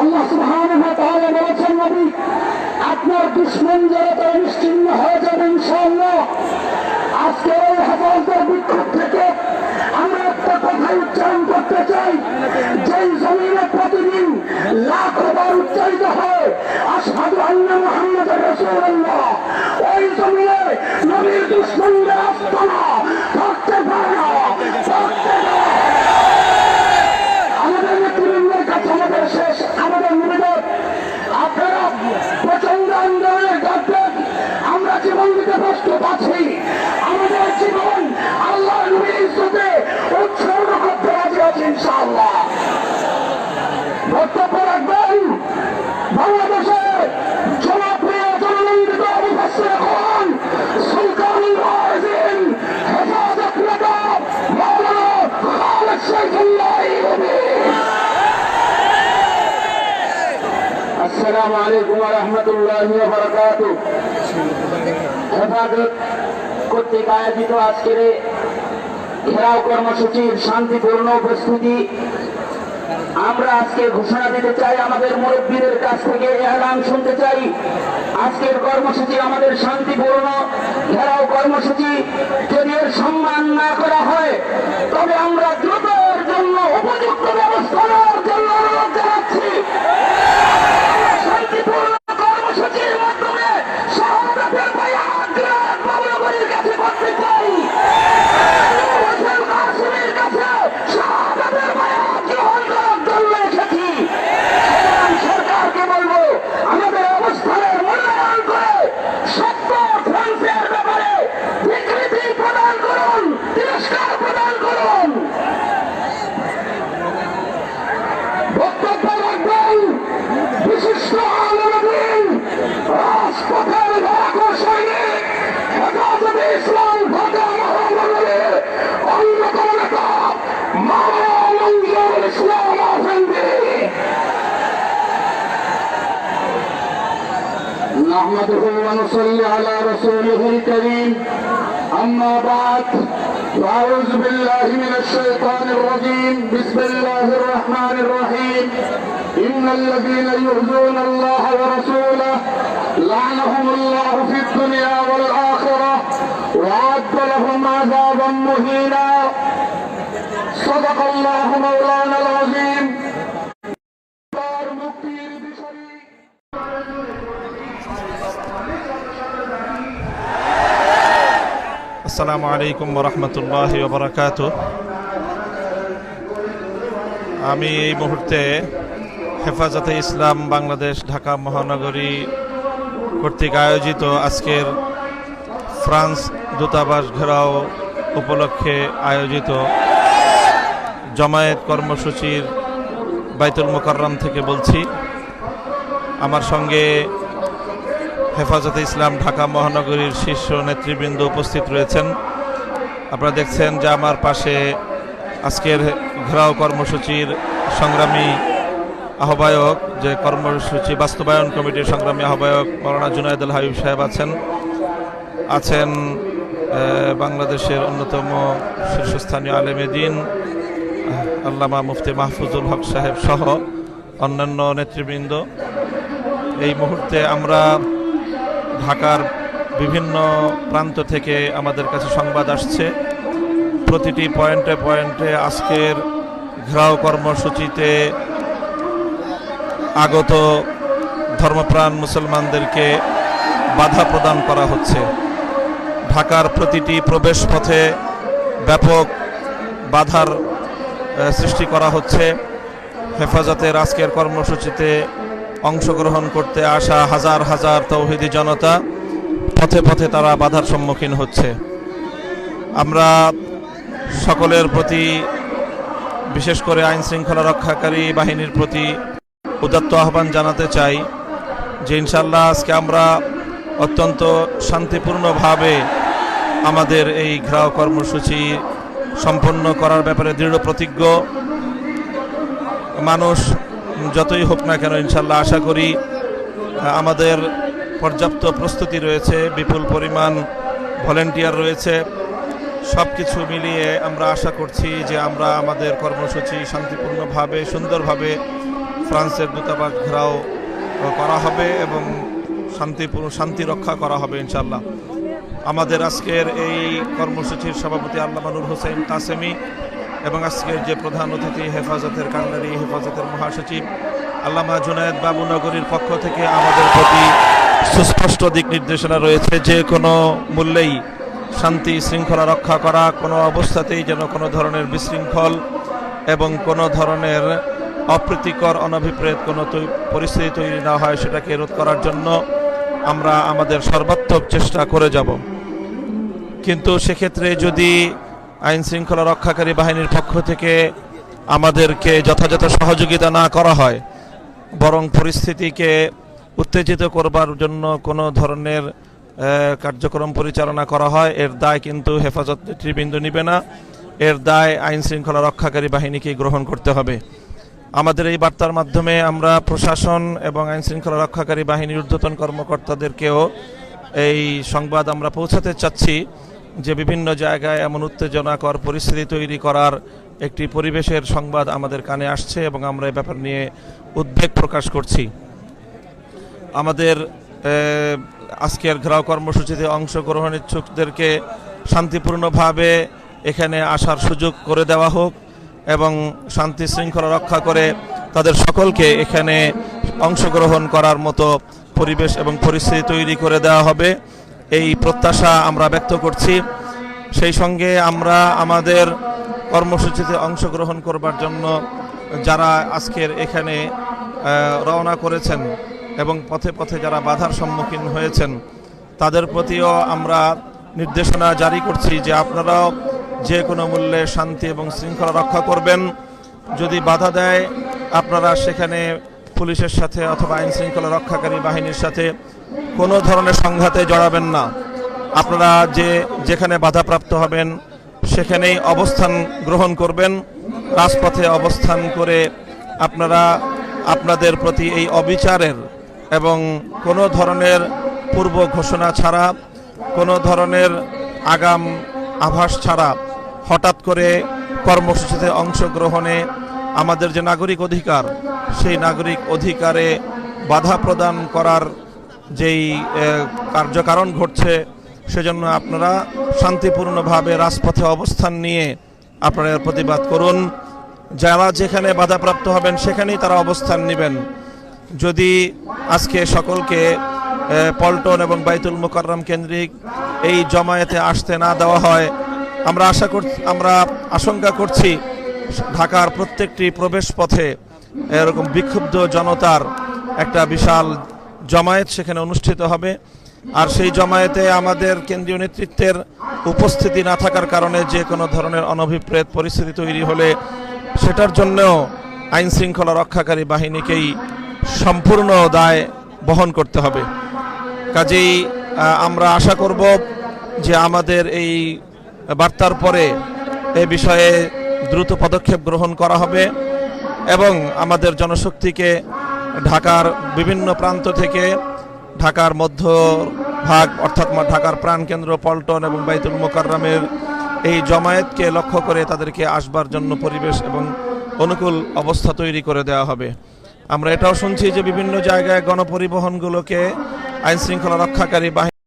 আল্লাহ তাআলা বলেছেন, নবী, আপনার দুশ্মন যারা তারা নিশ্চিন্ন হয়ে যাবে ইনশাআল্লাহ। আজকে এই হেফাজতের বিক্ষোভ থেকে আমরা একটা কথা উচ্চারণ করতে চাই। যেই জমিনে প্রতিদিন লাখো বার উচ্চারিত হয়, আশহাদু আন্না মুহাম্মাদুর রাসূলুল্লাহ। ওই জমিনে নবীর দুশ্মনদের আস্তানা থাকতে পারে না। আলাইকুম ওয়া রাহমাতুল্লাহি ওয়া বারাকাতুহু হেফাজত কর্তৃক আয়োজিত আজকের ঘেরাও কর্মসূচির শান্তিপূর্ণ উপস্থিতি। আমরা আজকে ঘোষণা দিতে চাই আমাদের মুরব্বীদের কাছ থেকে, এলান শুনতে চাই। আজকের কর্মসূচি আমাদের শান্তিপূর্ণ ঘেরাও কর্মসূচি। যদি এর সম্মান না করা হয়, তবে আমরা দ্রুত এর জন্য, উপযুক্ত ব্যবস্থা জন্য نحمده ونصلي على رسوله الكريم. أما بعد فأعوذ بالله من الشيطان الرجيم. بسم الله الرحمن الرحيم. إن الذين يؤذون الله ورسوله لعنهم الله في الدنيا والآخرة وأعد لهم عذابا مهينا. صدق الله مولانا العظيم. আসসালামু আলাইকুম রহমতুল্লাহ বারাকাত আমি এই মুহূর্তে হেফাজতে ইসলাম বাংলাদেশ ঢাকা মহানগরী কর্তৃক আয়োজিত আজকের ফ্রান্স দূতাবাস ঘেরাও উপলক্ষে আয়োজিত জমায়েত কর্মসূচির বাইতুল মোকাররম থেকে বলছি। আমার সঙ্গে হেফাজতে ইসলাম ঢাকা মহানগরীর শীর্ষ নেতৃবৃন্দ উপস্থিত রয়েছেন। আপনারা দেখছেন যে আমার পাশে আজকের ঘেরাও কর্মসূচির সংগ্রামী আহ্বায়ক, যে কর্মসূচি বাস্তবায়ন কমিটির সংগ্রামী আহ্বায়ক মৌলানা জুনায়দুল হাবিব সাহেব আছেন। আছেন বাংলাদেশের অন্যতম শীর্ষস্থানীয় আলেমে দিন, আল্লামা মুফতি মাহফুজুল হক সাহেব সহ অন্যান্য নেতৃবৃন্দ। এই মুহূর্তে আমরা ঢাকার বিভিন্ন প্রান্ত থেকে আমাদের কাছে সংবাদ আসছে। প্রতিটি পয়েন্টে পয়েন্টে আজকের ঘেরাও কর্মসূচিতে আগত ধর্মপ্রাণ মুসলমানদেরকে বাধা প্রদান করা হচ্ছে। ঢাকার প্রতিটি প্রবেশ পথে ব্যাপক বাধার সৃষ্টি করা হচ্ছে। হেফাজতের আজকের কর্মসূচিতে অংশগ্রহণ করতে আসা হাজার হাজার তৌহিদি জনতা পথে পথে তারা বাধার সম্মুখীন হচ্ছে। আমরা সকলের প্রতি, বিশেষ করে আইন শৃঙ্খলা রক্ষাকারী বাহিনীর প্রতি উদাত্ত আহ্বান জানাতে চাই যে ইনশাল্লাহ আজকে আমরা অত্যন্ত শান্তিপূর্ণভাবে আমাদের এই ঘেরাও কর্মসূচি সম্পন্ন করার ব্যাপারে দৃঢ় প্রতিজ্ঞ। মানুষ যতই হোক না কেন, ইনশাল্লাহ আশা করি আমাদের পর্যাপ্ত প্রস্তুতি রয়েছে, বিপুল পরিমাণ ভলেন্টিয়ার রয়েছে সব কিছু মিলিয়ে আমরা আশা করছি যে আমরা আমাদের কর্মসূচি শান্তিপূর্ণভাবে, সুন্দরভাবে ফ্রান্সের দূতাবাস ঘেরাও করা হবে এবং শান্তিপূর্ণ, শান্তি রক্ষা করা হবে, ইনশাল্লাহ। আমাদের আজকের এই কর্মসূচির সভাপতি আল্লামানুর হোসেন কাসেমি এবং আজকের যে প্রধান অতিথি হেফাজতের কান্নারি হেফাজতের মহাসচিব, আল্লামা জুনায়েদ বাবুনগরীর পক্ষ থেকে আমাদের প্রতি সুস্পষ্ট দিক নির্দেশনা রয়েছে, যে কোনো মূল্যেই শান্তি শৃঙ্খলা রক্ষা করা, কোনো অবস্থাতেই যেন কোনো ধরনের বিশৃঙ্খল এবং কোনো ধরনের অপ্রীতিকর, অনভিপ্রেত কোনো পরিস্থিতি তৈরি না হয় সেটাকে রোধ করার জন্য আমরা আমাদের সর্বাত্মক চেষ্টা করে যাব। কিন্তু সেক্ষেত্রে যদি আইন শৃঙ্খলা রক্ষাকারী বাহিনীর পক্ষ থেকে আমাদেরকে যথাযথ সহযোগিতা না করা হয়, বরং পরিস্থিতিকে উত্তেজিত করবার জন্য কোনো ধরনের কার্যক্রম পরিচালনা করা হয়। এর দায় কিন্তু হেফাজত নেতৃবৃন্দ নিবে না। এর দায় আইন শৃঙ্খলা রক্ষাকারী বাহিনীকে গ্রহণ করতে হবে। আমাদের এই বার্তার মাধ্যমে আমরা প্রশাসন এবং আইন শৃঙ্খলা রক্ষাকারী বাহিনীর ঊর্ধ্বতন কর্মকর্তাদেরকেও এই সংবাদ আমরা পৌঁছাতে চাচ্ছি। যে বিভিন্ন জায়গায় এমন উত্তেজনাকর পরিস্থিতি তৈরি করার একটি পরিবেশের সংবাদ আমাদের কানে আসছে এবং আমরা এ ব্যাপার নিয়ে উদ্বেগ প্রকাশ করছি। আমাদের আজকের ঘেরাও কর্মসূচিতে অংশগ্রহণ ইচ্ছুকদেরকে শান্তিপূর্ণভাবে এখানে আসার সুযোগ করে দেওয়া হোক এবং শান্তি শৃঙ্খলা রক্ষা করে তাদের সকলকে এখানে অংশগ্রহণ করার মতো পরিবেশ এবং পরিস্থিতি তৈরি করে দেওয়া হবে। এই প্রত্যাশা আমরা ব্যক্ত করছি। সেই সঙ্গে আমরা আমাদের কর্মসূচিতে অংশগ্রহণ করবার জন্য যারা আজকের এখানে রওনা করেছেন এবং পথে পথে যারা বাধার সম্মুখীন হয়েছেন, তাদের প্রতিও আমরা নির্দেশনা জারি করছি যে আপনারাও যে কোনো মূল্যে শান্তি এবং শৃঙ্খলা রক্ষা করবেন। যদি বাধা দেয়, আপনারা সেখানে পুলিশের সাথে অথবা আইন শৃঙ্খলা রক্ষাকারী বাহিনীর সাথে কোনো ধরনের সংঘাতে জড়াবেন না। আপনারা যে যেখানে বাধাপ্রাপ্ত হবেন, সেখানেই অবস্থান গ্রহণ করবেন। রাজপথে অবস্থান করে আপনারা আপনাদের প্রতি এই অবিচারের এবং কোনো ধরনের পূর্ব ঘোষণা ছাড়া, কোনো ধরনের আগাম আভাস ছাড়া হঠাৎ করে কর্মসূচিতে অংশগ্রহণে আমাদের যে নাগরিক অধিকার, সেই নাগরিক অধিকারে বাধা প্রদান করার যেই কার্যকারণ ঘটছে, সেজন্য আপনারা শান্তিপূর্ণভাবে রাজপথে অবস্থান নিয়ে আপনারা প্রতিবাদ করুন। যারা যেখানে বাধাপ্রাপ্ত হবেন, সেখানেই তারা অবস্থান নেবেন। যদি আজকে সকলকে পল্টন এবং বাইতুল মোকাররম কেন্দ্রিক এই জমায়েতে আসতে না দেওয়া হয়, আমরা আশা কর, আমরা আশঙ্কা করছি ঢাকার প্রত্যেকটি প্রবেশ পথে এরকম বিক্ষুব্ধ জনতার একটা বিশাল জমায়েত সেখানে অনুষ্ঠিত হবে। আর সেই জমায়েতে আমাদের কেন্দ্রীয় নেতৃত্বের উপস্থিতি না থাকার কারণে যে কোনো ধরনের অনভিপ্রেত পরিস্থিতি তৈরি হলে সেটার জন্যও আইন শৃঙ্খলা রক্ষাকারী বাহিনীকেই সম্পূর্ণ দায় বহন করতে হবে। কাজেই আমরা আশা করব যে আমাদের এই বার্তার পরে এ বিষয়ে দ্রুত পদক্ষেপ গ্রহণ করা হবে এবং আমাদের জনশক্তিকে ঢাকার বিভিন্ন প্রান্ত থেকে ঢাকার মধ্য ভাগ, অর্থাৎ ঢাকার প্রাণকেন্দ্র পল্টন এবং বাইতুল মোকাররামের এই জমায়েতকে লক্ষ্য করে তাদেরকে আসবার জন্য পরিবেশ এবং অনুকূল অবস্থা তৈরি করে দেওয়া হবে। আমরা এটাও শুনছি যে বিভিন্ন জায়গায় গণপরিবহনগুলোকে আইনশৃঙ্খলা রক্ষাকারী বাহিনী